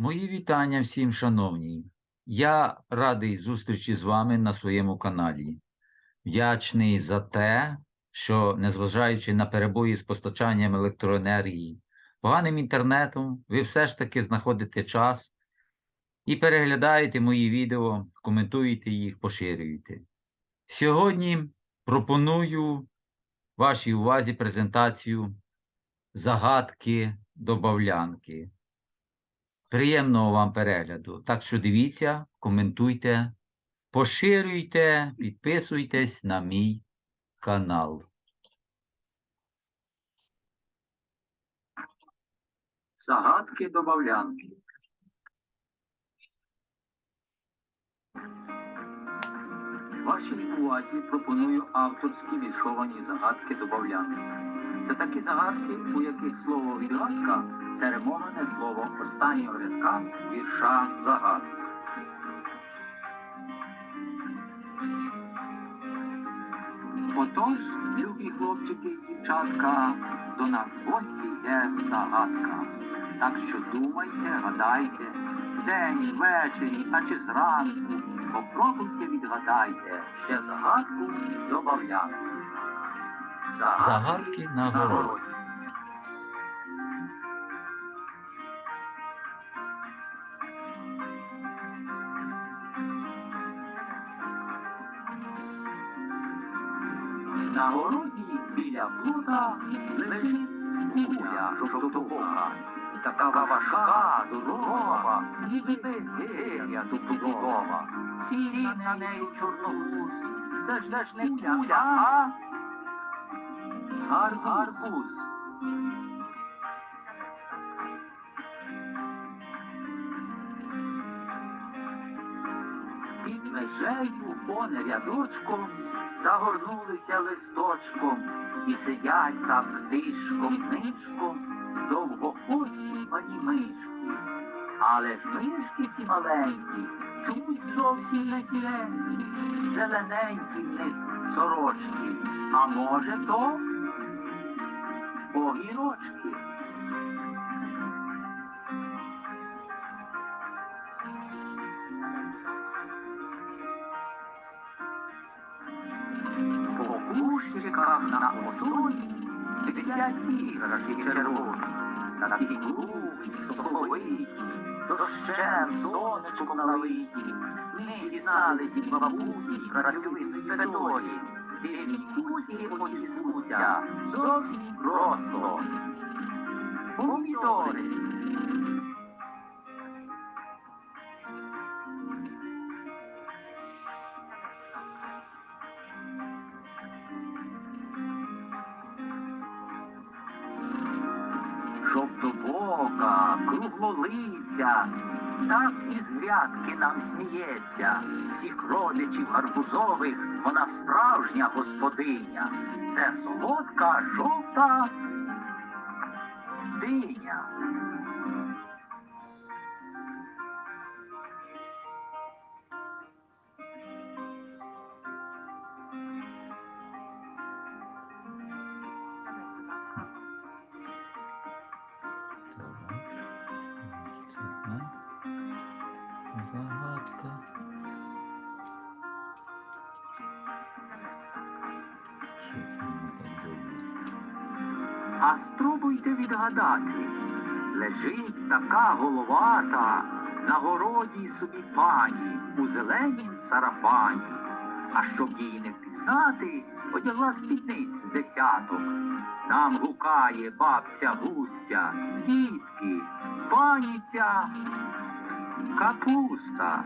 Мої вітання всім, шановні. Я радий зустрічі з вами на своєму каналі. Вдячний за те, що, незважаючи на перебої з постачанням електроенергії, поганим інтернетом, ви все ж таки знаходите час і переглядаєте мої відео, коментуєте їх, поширюєте. Сьогодні пропоную вашій увазі презентацію загадки добавлянки. Приємного вам перегляду. Так що дивіться, коментуйте, поширюйте, підписуйтесь на мій канал. Загадки добавлянки. Вашій увазі пропоную авторські віршовані загадки добавлянки. Це такі загадки, у яких слово відгадка це ремоване слово останнього рядка вірша загадки. Отож, любі хлопчики і дівчатка, до нас в гості йде загадка. Так що думайте, гадайте, вдень, ввечері, а чи зранку, попробуйте відгадайте ще загадку добавляти. Загадки на городі. На городі біля плута лежить куля жовтобока. Така важка, здорова, ніби гея тупудова. Сіє на неї чорногуз. Це ж не куля, а гарбуз. Під межею поне рядочком загорнулися листочком і сидять там тишком нишком довгохвості пані мишки. Але ж мишки ці маленькі, чомусь зовсім не сіренькі, зелененькі в них сорочки, а може то огірочки. По кущиках на осоні висять іграшки червоні, такі круглі, соковиті, дощем, сонечком налиті. Ми дізналися бабусі працьовитої Федорі, дивні кульки потіснуться, зовсім просто. Помідори. жовтобока, круглолиця, так із грядки нам сміється. Всіх родичів гарбузових вона справжня господиня. Це солодка жовта диня. А спробуйте відгадати. Лежить така головата на городі собі пані у зеленім сарафані. А щоб її не впізнати, одягла спідниць з десяток. Нам гукає бабця густя, дітки, паніця, капуста.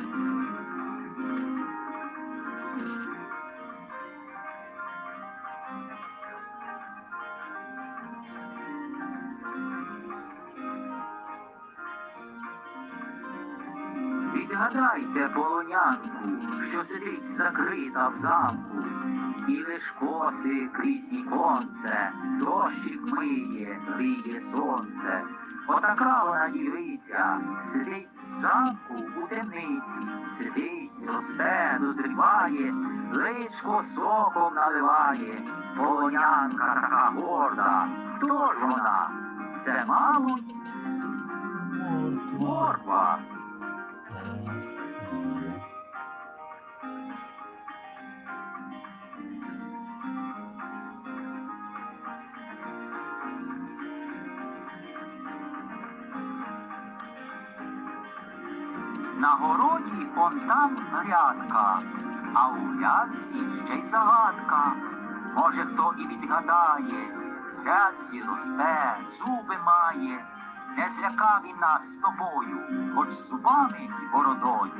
Відгадайте полонянку, що сидить закрита в замку, і лиш коси крізь віконце, дощик миє, гріє сонце. Отака вона дівиця, сидить в замку у темниці, сидить, росте, дозріває, личко соком наливає, полонянка така горда. Хто ж вона? Це, мабуть, Морква. На городі он там грядка, а у грядці ще й загадка. Може, хто і відгадає, в росте, зуби має. Не злякав він нас з тобою, хоч зубами й бородою.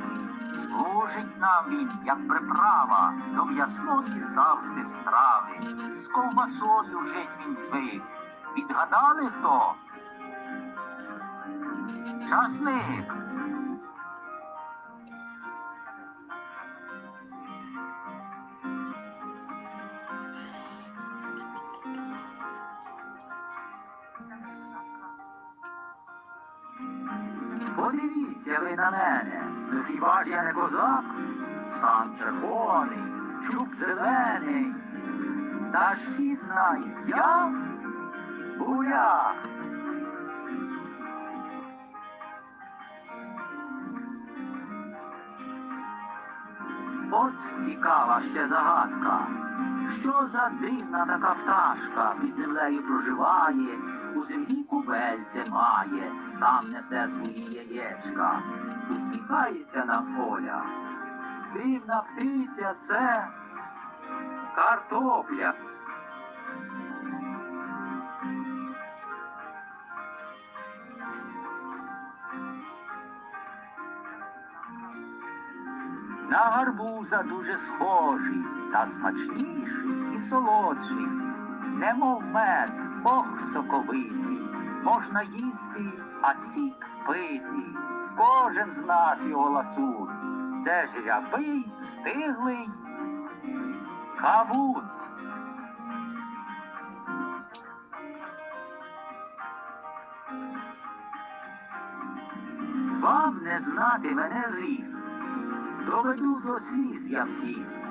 Служить нам він, як приправа, до м'ясної завжди страви. З ковбасою жить він звик. Відгадали хто? Часник. Подивіться ви на мене, ну хіба ж я не козак? Сам червоний, чуб зелений. Та ж всі знають, я буряк. От цікава ще загадка. Що за дивна така пташка під землею проживає, у землі кубельце має, там несе свої яєчка, усміхається на поля. Дивна птиця це картопля. На гарбуза дуже схожий, та смачніший і солодший, немов мед, ох соковитий, можна їсти, а сік пити. Кожен з нас його ласує. Це ж рябий, стиглий кавун. Вам не знати мене гріх, доведу до сліз я всіх.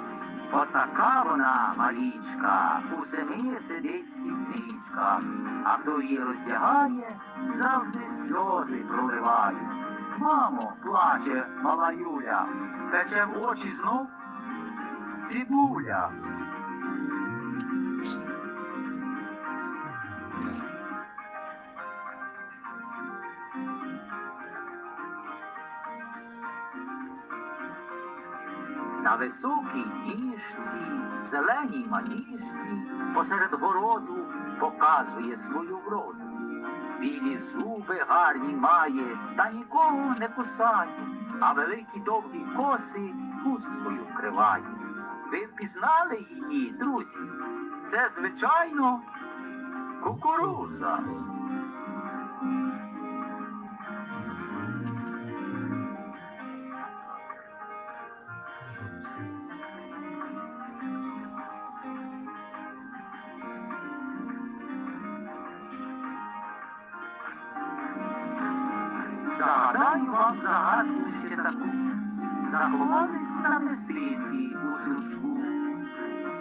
Отака вона малічка, у семи сидить спідничка, а хто її роздягає, завжди сльози проливає. Мамо, плаче мала Юля, тече в очі знов цибуля. На високій ніжці, зеленій маніжці, посеред городу показує свою вроду. Білі зуби гарні має, та нікого не кусає, а великі довгі коси хусткою вкриває. Ви впізнали її, друзі? Це, звичайно, кукуруза. Загадаю вам загадку ще таку. Заховались на мистинки у стручку.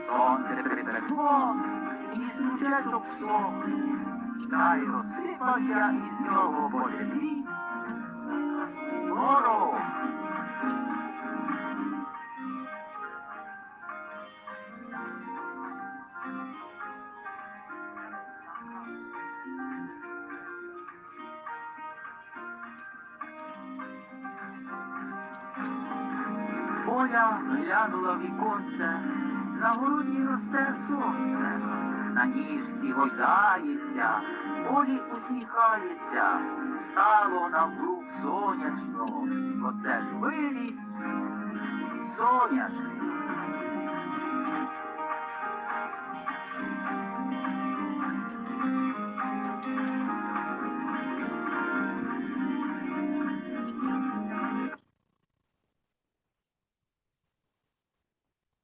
Сонце припекло, і стручечок сох, та й розсипався із нього по землі. Горох. Оля глянула віконце, на городі росте сонце, на ніжці гойдається, Олі усміхається, стало навкруг сонячно, оце ж виріс соняшник.